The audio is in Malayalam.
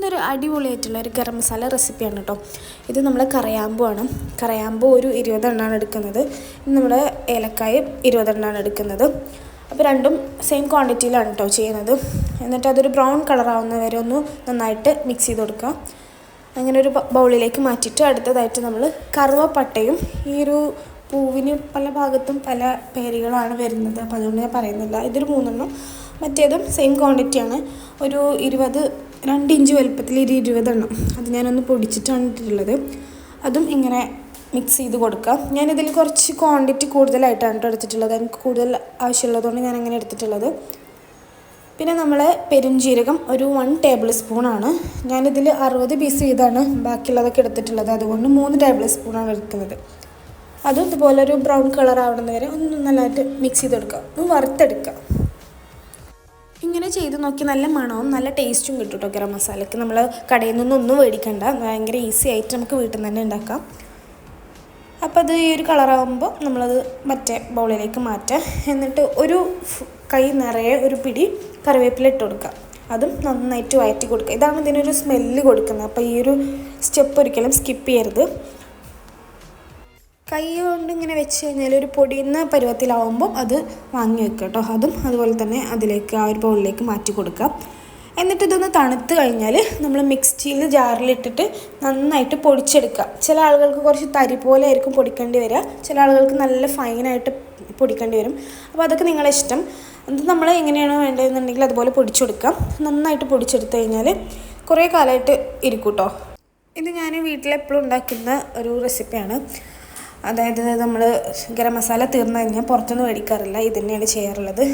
ഇതൊരു അടിപൊളിയായിട്ടുള്ള ഒരു ഗരം മസാല റെസിപ്പിയാണ് കേട്ടോ. ഇത് നമ്മൾ കറയാമ്പു ആണ് കറയാമ്പു ഒരു ഇരുപതെണ്ണമാണ് എടുക്കുന്നത്. നമ്മൾ ഏലക്കായ ഇരുപതെണ്ണമാണ് എടുക്കുന്നത്. അപ്പോൾ രണ്ടും സെയിം ക്വാണ്ടിറ്റിയിലാണ് കേട്ടോ ചെയ്യുന്നത്. എന്നിട്ട് അതൊരു ബ്രൗൺ കളറാവുന്ന വരെ ഒന്ന് നന്നായിട്ട് മിക്സ് ചെയ്ത് കൊടുക്കുക. അങ്ങനെ ഒരു ബൗളിലേക്ക് മാറ്റിയിട്ട് അടുത്തതായിട്ട് നമ്മൾ കറുവപ്പട്ടയും ഈ ഒരു പൂവിന് പല ഭാഗത്തും പല പേരുകളാണ് വരുന്നത്. അപ്പോൾ അതുകൊണ്ട് ഞാൻ പറയുന്നില്ല. ഇതൊരു മൂന്നെണ്ണം. മറ്റേതും സെയിം ക്വാണ്ടിറ്റി ആണ്. ഒരു ഇരുപത് രണ്ട് ഇഞ്ച് വലുപ്പത്തിൽ ഒരു ഇരുപതെണ്ണം. അത് ഞാനൊന്ന് പൊടിച്ചിട്ടാണ് ഇട്ടിട്ടുള്ളത് അതും ഇങ്ങനെ മിക്സ് ചെയ്ത് കൊടുക്കാം ഞാനിതിൽ കുറച്ച് ക്വാണ്ടിറ്റി കൂടുതലായിട്ടാണ് കേട്ടോ എടുത്തിട്ടുള്ളത്. എനിക്ക് കൂടുതൽ ആവശ്യമുള്ളതുകൊണ്ട് ഞാൻ അങ്ങനെ എടുത്തിട്ടുള്ളത്. പിന്നെ നമ്മൾ പെരുംജീരകം ഒരു വൺ ടേബിൾ സ്പൂണാണ് ഞാനിതിൽ അറുപത് പീസ് ചെയ്താണ് ബാക്കിയുള്ളതൊക്കെ എടുത്തിട്ടുള്ളത്. അതുകൊണ്ട് മൂന്ന് ടേബിൾ സ്പൂണാണ് എടുക്കുന്നത്. അതും ഇതുപോലെ ഒരു ബ്രൗൺ കളർ ആവുന്നത് വരെ ഒന്ന് നല്ലതായിട്ട് മിക്സ് ചെയ്ത് കൊടുക്കുക ഒന്ന് വറുത്തെടുക്കുക. ഇങ്ങനെ ചെയ്ത് നോക്കി നല്ല മണവും നല്ല ടേസ്റ്റും കിട്ടും കേട്ടോ ഗരം മസാലയ്ക്ക് നമ്മൾ കടയിൽ നിന്നൊന്നും മേടിക്കണ്ട ഭയങ്കര ഈസി ആയിട്ട് നമുക്ക് വീട്ടിൽ നിന്ന് തന്നെ ഉണ്ടാക്കാം. അപ്പോൾ അത് ഈ ഒരു കളറാകുമ്പോൾ നമ്മളത് മറ്റേ ബൗളിലേക്ക് മാറ്റുക എന്നിട്ട് ഒരു കൈ നിറയെ ഒരു പിടി കറിവേപ്പില ഇട്ട് കൊടുക്കുക. അതും നന്നായിട്ട് വഴറ്റി കൊടുക്കുക. ഇതാണ് ഇതിനൊരു സ്മെല്ല് കൊടുക്കുന്നത്. അപ്പോൾ ഈ ഒരു സ്റ്റെപ്പ് ഒരിക്കലും സ്കിപ്പ് ചെയ്യരുത്. കൈ കൊണ്ട് ഇങ്ങനെ വെച്ച് കഴിഞ്ഞാൽ ഒരു പൊടിയുന്ന പരുവത്തിലാവുമ്പോൾ അത് വാങ്ങി വെക്കുക കേട്ടോ. അതും അതുപോലെ തന്നെ അതിലേക്ക് ആ ഒരു ബൗളിലേക്ക് മാറ്റി കൊടുക്കുക. എന്നിട്ട് ഇതൊന്ന് തണുത്ത് കഴിഞ്ഞാൽ നമ്മൾ മിക്സിയിൽ ജാറിലിട്ടിട്ട് നന്നായിട്ട് പൊടിച്ചെടുക്കുക. ചില ആളുകൾക്ക് കുറച്ച് തരി പോലെ ആയിരിക്കും പൊടിക്കേണ്ടി വരിക. ചില ആളുകൾക്ക് നല്ല ഫൈനായിട്ട് പൊടിക്കേണ്ടി വരും. അപ്പോൾ അതൊക്കെ നിങ്ങളെ ഇഷ്ടം. അത് നമ്മൾ എങ്ങനെയാണോ വേണ്ടതെന്നുണ്ടെങ്കിൽ അതുപോലെ പൊടിച്ചെടുക്കാം നന്നായിട്ട് പൊടിച്ചെടുത്ത് കഴിഞ്ഞാൽ കുറേ കാലമായിട്ട് ഇരിക്കും കേട്ടോ. ഇത് ഞാൻ വീട്ടിലെപ്പോഴും ഉണ്ടാക്കുന്ന ഒരു റെസിപ്പിയാണ് അതായത് നമ്മൾ ഗരം മസാല തീർന്നു കഴിഞ്ഞാൽ പുറത്തുനിന്ന് മേടിക്കാറില്ല. ഇത് തന്നെയാണ് ചെയ്യാറുള്ളത്.